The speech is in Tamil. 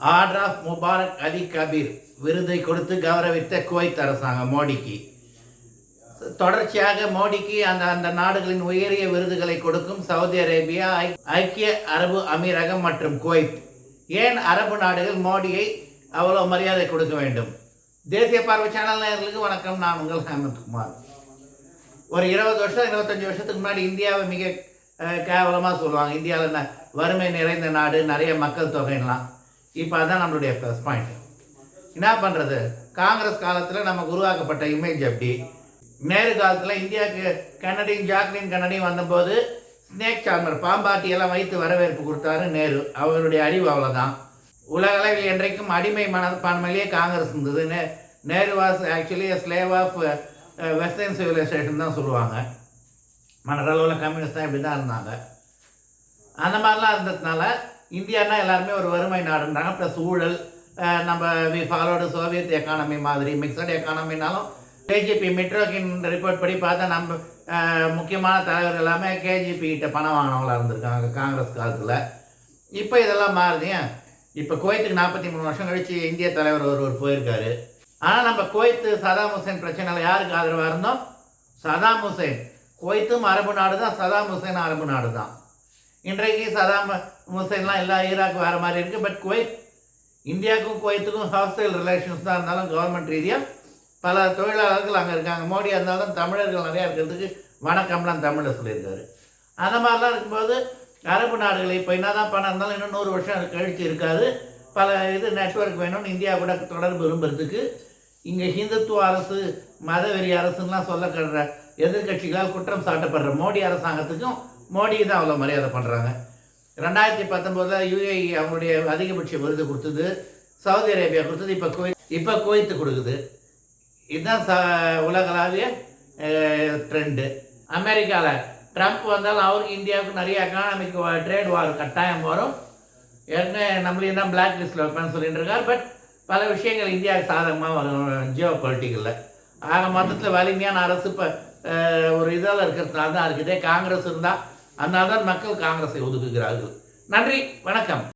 Order of Mubarak Ali Kabir விருதை கொடுத்து கௌரவித்த குவைத் அரசாங்கம் மோடிக்கு. தொடர்ச்சியாக மோடிக்கு அந்த அந்த நாடுகளின் உயரிய விருதுகளை கொடுக்கும் சவுதி அரேபியா ஐ- ஐக்கிய அரபு அமீரகம் மற்றும் குவைத். ஏன் அரபு நாடுகள் மோடியை அவ்வளோ மரியாதை கொடுக்க வேண்டும்? தேசிய பார்வை சேனல் நேர்களுக்கு வணக்கம். நான் உங்கள் ஹேமந்த்குமார். ஒரு இருபது வருஷம் இருபத்தஞ்சி வருஷத்துக்கு முன்னாடி இந்தியாவை மிக கேவலமாக சொல்லுவாங்க. இந்தியாவில் வறுமை நிறைந்த நாடு நிறைய மக்கள் தொகைலாம் இப்போ அதுதான் நம்மளுடைய ப்ளஸ் பாயிண்ட் என்ன பண்ணுறது காங்கிரஸ் காலத்தில் நமக்கு உருவாக்கப்பட்ட இமேஜ் அப்படி நேரு காலத்தில் இந்தியாவுக்கு கன்னடியும் ஜாக்லின் கன்னடியும் வந்தபோது ஸ்னேக் சார்மர் பாம்பாட்டி எல்லாம் வைத்து வரவேற்பு கொடுத்தாரு நேரு. அவருடைய அறிவு அவ்வளோதான் உலகளவில் என்றைக்கும் அடிமை மனப்பான்மையிலேயே காங்கிரஸ் இருந்தது. நே Nehru was actually slave of western civilisation தான் சொல்லுவாங்க. மனதளவில் கம்யூனிஸ்ட் தான் இப்படி தான் இருந்தாங்க. அந்த மாதிரிலாம் இருந்ததுனால இந்தியானா எல்லாருமே ஒரு வறுமை நாடுன்றாங்க ப்ளஸ் ஊழல் நம்ம வி ஃபாலோடு சோவியத் எக்கானமி மாதிரி மிக்சட் எக்கானமினாலும் கேஜிபி மெட்ரோக்கின் ரிப்போர்ட் படி பார்த்தா நம்ம முக்கியமான தலைவர் எல்லாமே கேஜிபி கிட்ட பணம் வாங்கினவங்களாக இருந்திருக்காங்க காங்கிரஸ் காலத்தில். இப்போ இதெல்லாம் மாறுது. ஏன்? இப்போ குவைத்துக்கு நாற்பத்தி மூணு வருஷம் கழிச்சு இந்திய தலைவர் ஒருவர் போயிருக்காரு. ஆனால் நம்ம குவைத்து சதாம் ஹுசேன் பிரச்சனையில் யாருக்கு ஆதரவாக இருந்தோம்? Saddam Hussein. குவைத்தும் அரபு நாடு தான் சதாம் ஹுசேன் அரபு நாடு தான் இன்றைக்கு சதாம் முசைன்லாம் எல்லா ஈராக் வேறு மாதிரி இருக்குது பட் குவைத் இந்தியாவுக்கும் குவைத்துக்கும் ஹாஸ்டல் ரிலேஷன்ஸ் தான் இருந்தாலும் கவர்மெண்ட் ரீதியாக பல தொழிலாளர்கள் அங்கே இருக்காங்க. மோடி இருந்தாலும் தமிழர்கள் நிறையா இருக்கிறதுக்கு வணக்கம்லாம் தமிழில் சொல்லியிருக்காரு. அந்த மாதிரிலாம் இருக்கும்போது அரபு நாடுகள் இப்போ என்ன தான் பணம் இருந்தாலும் இன்னும் நூறு வருஷம் அது கழிச்சு இருக்காது. பல இது நெட்ஒர்க் வேணும்னு இந்தியா கூட தொடர்பு விரும்புறதுக்கு இங்கே ஹிந்துத்துவ அரசு மதவெறி அரசுலாம் சொல்லப்படுற எதிர்க்கட்சிகளால் குற்றம் சாட்டப்படுற மோடி அரசாங்கத்துக்கும் மோடியை தான் அவ்வளோ மரியாதை பண்ணுறாங்க ரெண்டாயிரத்தி பத்தொம்போதில் யூஏஇ அவங்களுடைய அதிகபட்ச விருது கொடுத்தது சவுதி அரேபியா கொடுத்தது இப்போ குவைத் இப்போ குவைத்து கொடுக்குது. இதுதான் ச உலகளாவிய ட்ரெண்டு அமெரிக்காவில் ட்ரம்ப் வந்தாலும் அவருக்கு இந்தியாவுக்கு நிறைய எக்கானமிக் ட்ரேட் வார் கட்டாயம் வரும். ஏற்கனவே நம்மளையும் தான் பிளாக் லிஸ்ட்டில் வைப்பேன்னு சொல்லிட்டு இருக்கார். பட் பல விஷயங்கள் இந்தியாவுக்கு சாதகமாக வரும் ஜியோ பொலிட்டிக்கலில் ஆக மொத்தத்தில் வலிமையான அரசு இப்போ ஒரு இதில் இருக்கிறதுனால தான் இருக்குது. காங்கிரஸ் இருந்தால் அதனால்தான் மக்கள் காங்கிரஸை ஒதுக்குகிறார்கள். நன்றி வணக்கம்.